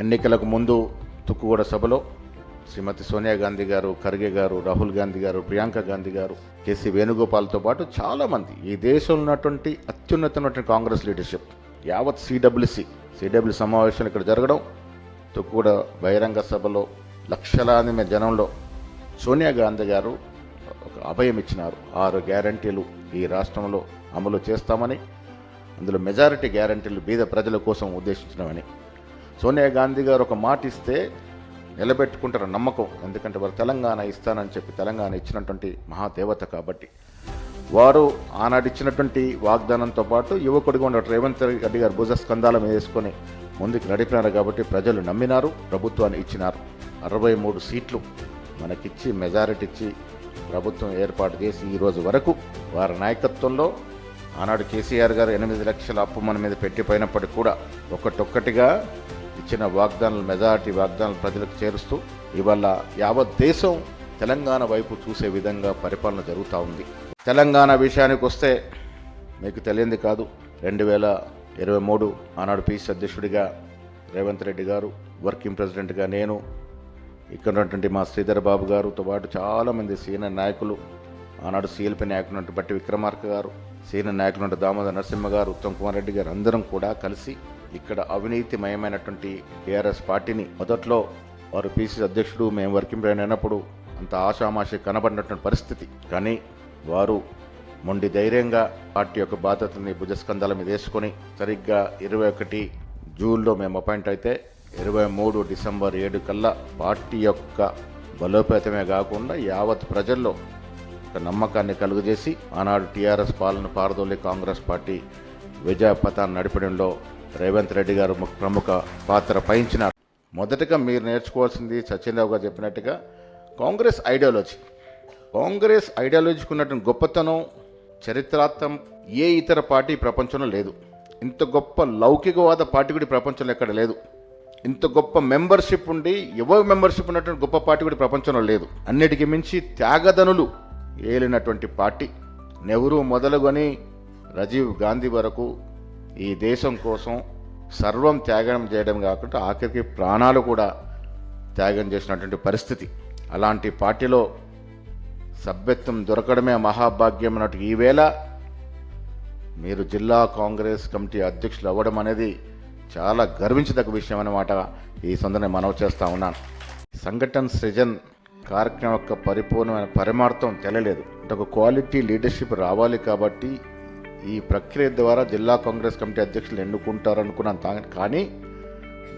ఎన్నికలకు ముందు తుక్కుగూడ సభలో శ్రీమతి సోనియా గాంధీ గారు ఖర్గే గారు రాహుల్ గాంధీ గారు ప్రియాంక గాంధీ గారు కేసీ వేణుగోపాల్తో పాటు చాలామంది ఈ దేశంలో ఉన్నటువంటి అత్యున్నతమైనటువంటి కాంగ్రెస్ లీడర్షిప్ యావత్ సిడబ్ల్యూసి సిడబ్ల్యూ సమావేశాలు ఇక్కడ జరగడం తుక్కుగూడ బహిరంగ సభలో లక్షలాది మంది జనంలో సోనియా గాంధీ గారు ఒక అభయం ఇచ్చినారు. ఆరు గ్యారంటీలు ఈ రాష్ట్రంలో అమలు చేస్తామని అందులో మెజారిటీ గ్యారంటీలు బీద ప్రజల కోసం ఉద్దేశించినవని. సోనియా గాంధీ గారు ఒక మాట ఇస్తే నిలబెట్టుకుంటారు నమ్మకం. ఎందుకంటే వారు తెలంగాణ ఇస్తానని చెప్పి తెలంగాణ ఇచ్చినటువంటి మహాదేవత కాబట్టి. వారు ఆనాడు ఇచ్చినటువంటి వాగ్దానంతో పాటు యువకుడిగా ఉన్న రేవంత్ రెడ్డి గారు భుజ స్కంధాల మీద వేసుకొని ముందుకు నడిపినారు కాబట్టి ప్రజలు నమ్మినారు ప్రభుత్వాన్ని ఇచ్చినారు. అరవై మూడు సీట్లు మనకిచ్చి మెజారిటీ ఇచ్చి ప్రభుత్వం ఏర్పాటు చేసి ఈ రోజు వరకు వారి నాయకత్వంలో ఆనాడు కేసీఆర్ గారు ఎనిమిది లక్షల అప్పు మన మీద పెట్టిపోయినప్పటికీ కూడా ఒకటొక్కటిగా ఇచ్చిన వాగ్దానాలు మెజారిటీ వాగ్దానాలు ప్రజలకు చేరుస్తూ ఇవాళ యావత్ దేశం తెలంగాణ వైపు చూసే విధంగా పరిపాలన జరుగుతూ ఉంది. తెలంగాణ విషయానికి వస్తే మీకు తెలియంది కాదు రెండు వేల ఇరవై మూడు ఆనాడు పీసీ అధ్యక్షుడిగా రేవంత్ రెడ్డి గారు వర్కింగ్ ప్రెసిడెంట్గా నేను ఇక్కడ ఉన్నటువంటి మా శ్రీధర్ బాబు గారుతో పాటు చాలామంది సీనియర్ నాయకులు ఆనాడు సీఎల్పీ నాయకులు బట్టి విక్రమార్క గారు సీనియర్ నాయకులు దామోదర్ నరసింహ గారు ఉత్తమ్ కుమార్ రెడ్డి గారు అందరం కూడా కలిసి ఇక్కడ అవినీతిమయమైనటువంటి టీఆర్ఎస్ పార్టీని మొదట్లో వారు పీసీ అధ్యక్షుడు మేము వర్కింగ్ ప్రెసిడెంట్ అయినప్పుడు అంత ఆషామాషి కనబడినటువంటి పరిస్థితి. కానీ వారు మొండి ధైర్యంగా పార్టీ యొక్క బాధ్యతని భుజస్కంధాల మీద వేసుకొని సరిగ్గా ఇరవై ఒకటి జూన్లో మేము అపాయింట్ అయితే ఇరవై మూడు డిసెంబర్ ఏడు కల్లా పార్టీ యొక్క బలోపేతమే కాకుండా యావత్ ప్రజల్లో ఒక నమ్మకాన్ని కలుగజేసి ఆనాడు టీఆర్ఎస్ పాలన పారదోలి కాంగ్రెస్ పార్టీ విజయపథాన్ని నడిపడంలో రేవంత్ రెడ్డి గారు ప్రముఖ పాత్ర వహించినారు. మొదటగా మీరు నేర్చుకోవాల్సింది సత్యనరావు గారు చెప్పినట్టుగా కాంగ్రెస్ ఐడియాలజీ. కాంగ్రెస్ ఐడియాలజీకి ఉన్నటువంటి గొప్పతనం చరిత్రార్థం ఏ ఇతర పార్టీ ప్రపంచంలో లేదు. ఇంత గొప్ప లౌకికవాద పార్టీ కూడా ప్రపంచంలో ఎక్కడ లేదు. ఇంత గొప్ప మెంబర్షిప్ ఉండి యువ మెంబర్షిప్ ఉన్నటువంటి గొప్ప పార్టీ కూడా ప్రపంచంలో లేదు. అన్నిటికీ మించి త్యాగదనులు ఏలినటువంటి పార్టీ. నెహ్రూ మొదలుగొని రాజీవ్ గాంధీ వరకు ఈ దేశం కోసం సర్వం త్యాగం చేయడం కాకుండా ఆఖరికి ప్రాణాలు కూడా త్యాగం చేసినటువంటి పరిస్థితి. అలాంటి పార్టీలో సభ్యత్వం దొరకడమే మహాభాగ్యం అన్నట్టు ఈవేళ మీరు జిల్లా కాంగ్రెస్ కమిటీ అధ్యక్షులు అవ్వడం అనేది చాలా గర్వించదగ్గ విషయం అన్నమాట ఈ సందర్భంగా మనవి చేస్తూ ఉన్నాను. సంఘటన సృజన్ కార్యక్రమం యొక్క పరిపూర్ణమైన పరిమార్థం తెలియలేదు. అంటే ఒక క్వాలిటీ లీడర్షిప్ రావాలి కాబట్టి ఈ ప్రక్రియ ద్వారా జిల్లా కాంగ్రెస్ కమిటీ అధ్యక్షులు ఎన్నుకుంటారు అనుకున్నాను కానీ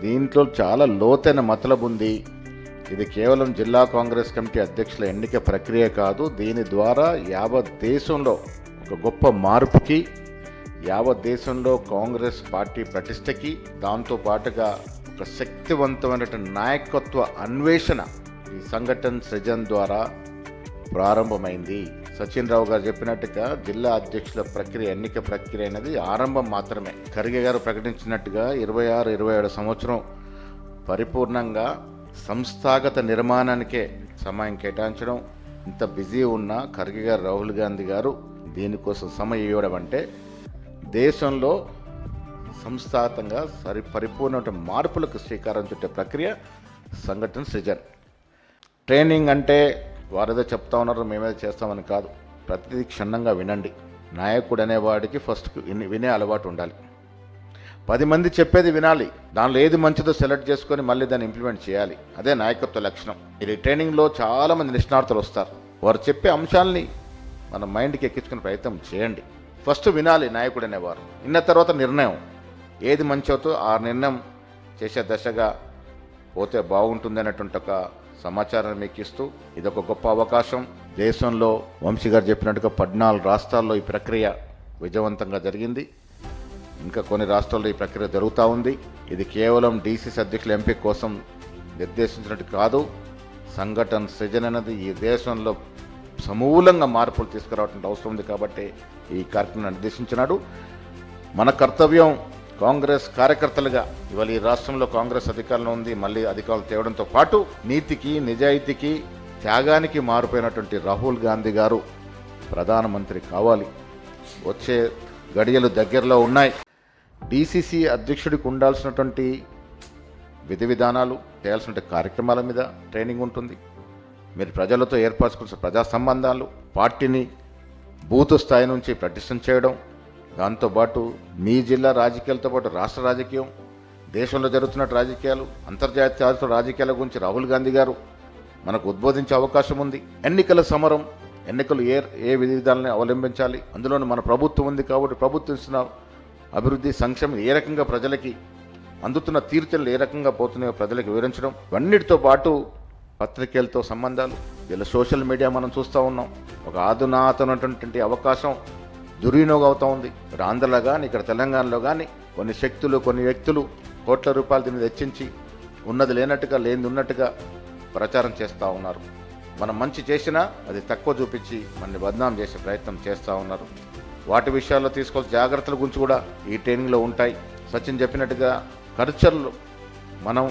దీంట్లో చాలా లోతైన మతలబు ఉంది. ఇది కేవలం జిల్లా కాంగ్రెస్ కమిటీ అధ్యక్షుల ఎన్నిక ప్రక్రియ కాదు. దీని ద్వారా యావత్ దేశంలో ఒక గొప్ప మార్పుకి యావత్ దేశంలో కాంగ్రెస్ పార్టీ ప్రతిష్టకి దాంతో పాటుగా ఒక శక్తివంతమైనటువంటి నాయకత్వ అన్వేషణ ఈ సంఘటన సృజన్ ద్వారా ప్రారంభమైంది. సచిన్ రావు గారు చెప్పినట్టుగా జిల్లా అధ్యక్షుల ప్రక్రియ ఎన్నిక ప్రక్రియ అనేది ఆరంభం మాత్రమే. ఖర్గే గారు ప్రకటించినట్టుగా ఇరవై ఆరు ఇరవై ఏడు సంవత్సరం పరిపూర్ణంగా సంస్థాగత నిర్మాణానికే సమయం కేటాయించడం ఇంత బిజీ ఉన్న ఖర్గే గారు రాహుల్ గాంధీ గారు దీనికోసం సమయం ఇవ్వడం అంటే దేశంలో సంస్థాగతంగా సరి పరిపూర్ణ మార్పులకు శ్రీకారం చుట్టే ప్రక్రియ సంఘటన సృజన్. ట్రైనింగ్ అంటే వారేదో చెప్తా ఉన్నారు మేమేదో చేస్తామని కాదు. ప్రతిదీ క్షుణ్ణంగా వినండి. నాయకుడు అనేవాడికి ఫస్ట్ విని- వినే అలవాటు ఉండాలి. పది మంది చెప్పేది వినాలి. దానిలో ఏది మంచిదో సెలెక్ట్ చేసుకొని మళ్ళీ దాన్ని ఇంప్లిమెంట్ చేయాలి. అదే నాయకత్వ లక్షణం. ఇది ట్రైనింగ్లో చాలామంది నిష్ణార్థులు వస్తారు. వారు చెప్పే అంశాలని మన మైండ్కి ఎక్కించుకునే ప్రయత్నం చేయండి. ఫస్ట్ వినాలి నాయకుడు అనేవారు విన్న తర్వాత నిర్ణయం. ఏది మంచవుతో ఆ నిర్ణయం చేసే దశగా పోతే బాగుంటుంది అనేటువంటి ఒక సమాచారాన్ని మీకు ఇస్తూ ఇది ఒక గొప్ప అవకాశం. దేశంలో వంశీ గారు చెప్పినట్టుగా పద్నాలుగు రాష్ట్రాల్లో ఈ ప్రక్రియ విజయవంతంగా జరిగింది. ఇంకా కొన్ని రాష్ట్రాల్లో ఈ ప్రక్రియ జరుగుతూ ఉంది. ఇది కేవలం డీసీసీ అధ్యక్షుల ఎంపీ కోసం నిర్దేశించినట్టు కాదు. సంఘటన సృజన అనేది ఈ దేశంలో సమూలంగా మార్పులు తీసుకురావడం అవసరం ఉంది కాబట్టి ఈ కార్యక్రమం నిర్దేశించినాడు. మన కర్తవ్యం కాంగ్రెస్ కార్యకర్తలుగా ఇవాళ ఈ రాష్ట్రంలో కాంగ్రెస్ అధికారంలో ఉంది. మళ్ళీ అధికారులు తేవడంతో పాటు నీతికి నిజాయితీకి త్యాగానికి మారిపోయినటువంటి రాహుల్ గాంధీ గారు ప్రధానమంత్రి కావాలి. వచ్చే గడియలు దగ్గరలో ఉన్నాయి. డీసీసీ అధ్యక్షుడికి ఉండాల్సినటువంటి విధి విధానాలు చేయాల్సిన కార్యక్రమాల మీద ట్రైనింగ్ ఉంటుంది. మీరు ప్రజలతో ఏర్పరచుకున్న ప్రజా సంబంధాలు పార్టీని బూత్ స్థాయి నుంచి ప్రతిష్టం చేయడం దాంతోపాటు మీ జిల్లా రాజకీయాలతో పాటు రాష్ట్ర రాజకీయం దేశంలో జరుగుతున్న రాజకీయాలు అంతర్జాతీయ రాజకీయాల గురించి రాహుల్ గాంధీ గారు మనకు ఉద్బోధించే అవకాశం ఉంది. ఎన్నికల సమరం ఎన్నికలు ఏ ఏ విధి విధానాలను అవలంబించాలి అందులోనూ మన ప్రభుత్వం ఉంది కాబట్టి ప్రభుత్వం ఇస్తున్న అభివృద్ధి సంక్షేమం ఏ రకంగా ప్రజలకి అందుతున్న తీర్చలు ఏ రకంగా పోతున్నాయో ప్రజలకు వివరించడం ఇవన్నిటితో పాటు పత్రికలతో సంబంధాలు. ఇలా సోషల్ మీడియా మనం చూస్తూ ఉన్నాం. ఒక ఆధునాతనటువంటి అవకాశం. దుర్వినియోగం అవుతూ ఉంది ఇక్కడ ఆంధ్రలో కానీ ఇక్కడ తెలంగాణలో కానీ కొన్ని శక్తులు కొన్ని వ్యక్తులు కోట్ల రూపాయలు దీన్ని తెచ్చించి ఉన్నది లేనట్టుగా లేనిది ఉన్నట్టుగా ప్రచారం చేస్తూ ఉన్నారు. మనం మంచి చేసినా అది తక్కువ చూపించి మనల్ని బద్నాం చేసే ప్రయత్నం చేస్తూ ఉన్నారు. వాటి విషయాల్లో తీసుకోవాల్సిన జాగ్రత్తల గురించి కూడా ఈ ట్రైనింగ్లో ఉంటాయి. సచిన్ చెప్పినట్టుగా కల్చర్లు మనం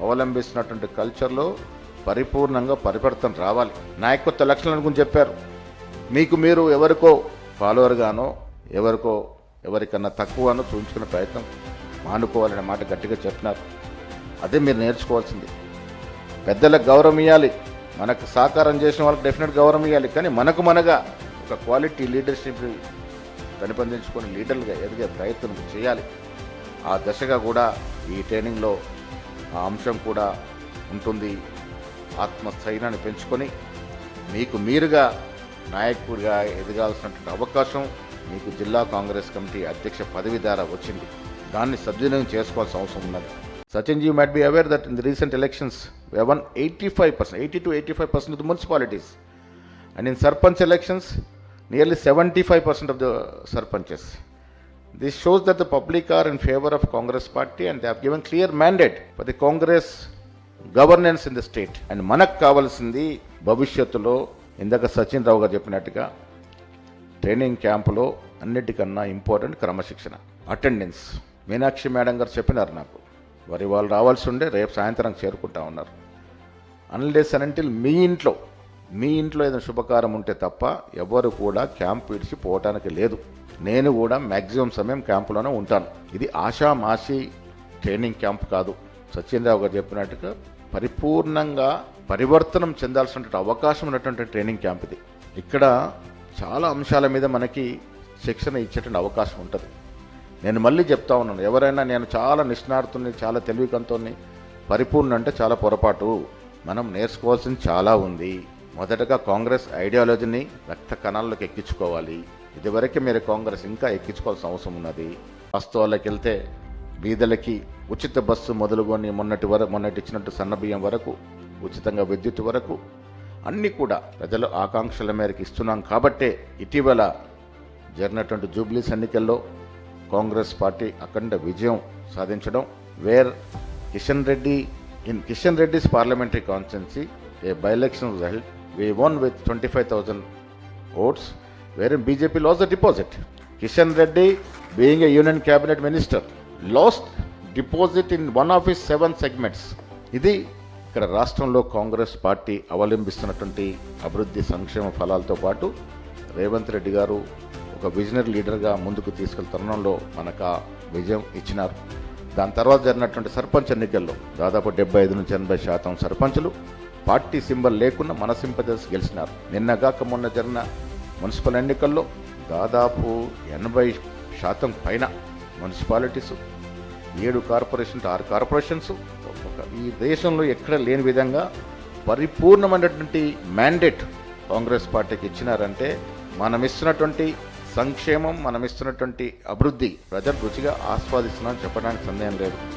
అవలంబిస్తున్నటువంటి కల్చర్లో పరిపూర్ణంగా పరివర్తన రావాలి. నాయకత్వ లక్షణాల గురించి చెప్పారు. మీకు మీరు ఎవరికో ఫాలోవర్గానో ఎవరికో ఎవరికన్నా తక్కువనో చూపించుకునే ప్రయత్నం మానుకోవాలనే మాట గట్టిగా చెప్పినారు. అదే మీరు నేర్చుకోవాల్సింది. పెద్దలకు గౌరవం ఇవ్వాలి మనకు సహకారం చేసిన వాళ్ళకి డెఫినెట్ గౌరవం ఇవ్వాలి కానీ మనకు మనగా ఒక క్వాలిటీ లీడర్షిప్ పెంపొందించుకొని లీడర్లుగా ఎదిగే ప్రయత్నం చేయాలి. ఆ దశగా కూడా ఈ ట్రైనింగ్లో ఆ అంశం కూడా ఉంటుంది. ఆత్మస్థైర్యాన్ని పెంచుకొని మీకు మీరుగా నాయకుడిగా ఎదగాల్సినటువంటి అవకాశం మీకు జిల్లా కాంగ్రెస్ కమిటీ అధ్యక్ష పదవి ద్వారా వచ్చింది. దాన్ని సద్వినియోగం చేసుకోవాల్సిన అవసరం ఉన్నది. Sachin ji might be aware that in the recent elections one eighty five percent eighty two eighty five percent of the municipalities and in sarpanch elections nearly seventy five percent of the sarpanches this shows that the public are in favour of Congress party and they have given clear mandate for the Congress governance in the state and మనకు కావాల్సింది భవిష్యత్తులో ఇందాక సచిన్ రావు గారు చెప్పినట్టుగా training క్యాంపులో అన్నిటికన్నా important క్రమశిక్షణ attendance. Meenakshi madam గారు చెప్పినారు నాకు. మరి వాళ్ళు రావాల్సి ఉండే రేపు సాయంత్రం చేరుకుంటా ఉన్నారు. అన్లెస్ అనంటిల్ మీ ఇంట్లో మీ ఇంట్లో ఏదైనా శుభకారం ఉంటే తప్ప ఎవరు కూడా క్యాంప్ విడిచి పోవటానికి లేదు. నేను కూడా మ్యాక్సిమం సమయం క్యాంపులోనే ఉంటాను. ఇది ఆషామాషి ట్రైనింగ్ క్యాంప్ కాదు. సత్యేంద్రరావు గారు చెప్పినట్టుగా పరిపూర్ణంగా పరివర్తనం చెందాల్సిన అవకాశం ఉన్నటువంటి ట్రైనింగ్ క్యాంప్ ఇది. ఇక్కడ చాలా అంశాల మీద మనకి శిక్షణ ఇచ్చేటువంటి అవకాశం ఉంటుంది. నేను మళ్ళీ చెప్తా ఉన్నాను ఎవరైనా నేను చాలా నిష్ణార్థుని చాలా తెలివికంతోని పరిపూర్ణ అంటే చాలా పొరపాటు. మనం నేర్చుకోవాల్సింది చాలా ఉంది. మొదటగా కాంగ్రెస్ ఐడియాలజీని రక్త కణాల్లోకి ఎక్కించుకోవాలి. ఇదివరకే మీరు కాంగ్రెస్ ఇంకా ఎక్కించుకోవాల్సిన అవసరం ఉన్నది. వాస్తవాలకు వెళ్తే బీదలకి ఉచిత బస్సు మొదలుకొని మొన్నటి వరకు మొన్నటి ఇచ్చినట్టు సన్నబియ్యం వరకు ఉచితంగా విద్యుత్ వరకు అన్నీ కూడా ప్రజల ఆకాంక్షల మేరకు ఇస్తున్నాం కాబట్టే ఇటీవల జరిగినటువంటి జూబ్లీస్ ఎన్నికల్లో కాంగ్రెస్ పార్టీ అఖండ విజయం సాధించడం where Kishan Reddy in Kishan Reddy's parliamentary constituency a by election held we won with twenty five thousand votes where in BJP lost the deposit. Kishan Reddy being a union cabinet minister. Lost deposit in one of his seven segments ఇది ఇక్కడ రాష్ట్రంలో Congress party అవలంబిస్తున్నటువంటి అభివృద్ధి సంక్షేమ ఫలాలతో పాటు రేవంత్ రెడ్డి గారు ఒక visionary లీడర్గా ముందుకు తీసుకెళ్ళ తరుణంలో మనకు ఆ విజయం ఇచ్చినారు. దాని తర్వాత జరిగినటువంటి సర్పంచ్ ఎన్నికల్లో దాదాపు డెబ్బై ఐదు నుంచి ఎనభై శాతం సర్పంచులు పార్టీ సింబల్ లేకుండా మన సింపదర్స్ గెలిచినారు. నిన్నగాక మొన్న జరిగిన మున్సిపల్ ఎన్నికల్లో దాదాపు ఎనభై శాతం పైన మున్సిపాలిటీస్ ఏడు కార్పొరేషన్ ఆరు కార్పొరేషన్స్. ఈ దేశంలో ఎక్కడ లేని విధంగా పరిపూర్ణమైనటువంటి మ్యాండేట్ కాంగ్రెస్ పార్టీకి ఇచ్చినారంటే మనం ఇస్తున్నటువంటి సంక్షేమం మనం ఇస్తున్నటువంటి అభివృద్ధి ప్రజలు రుచిగా ఆస్వాదిస్తున్నారని చెప్పడానికి సందేహం లేదు.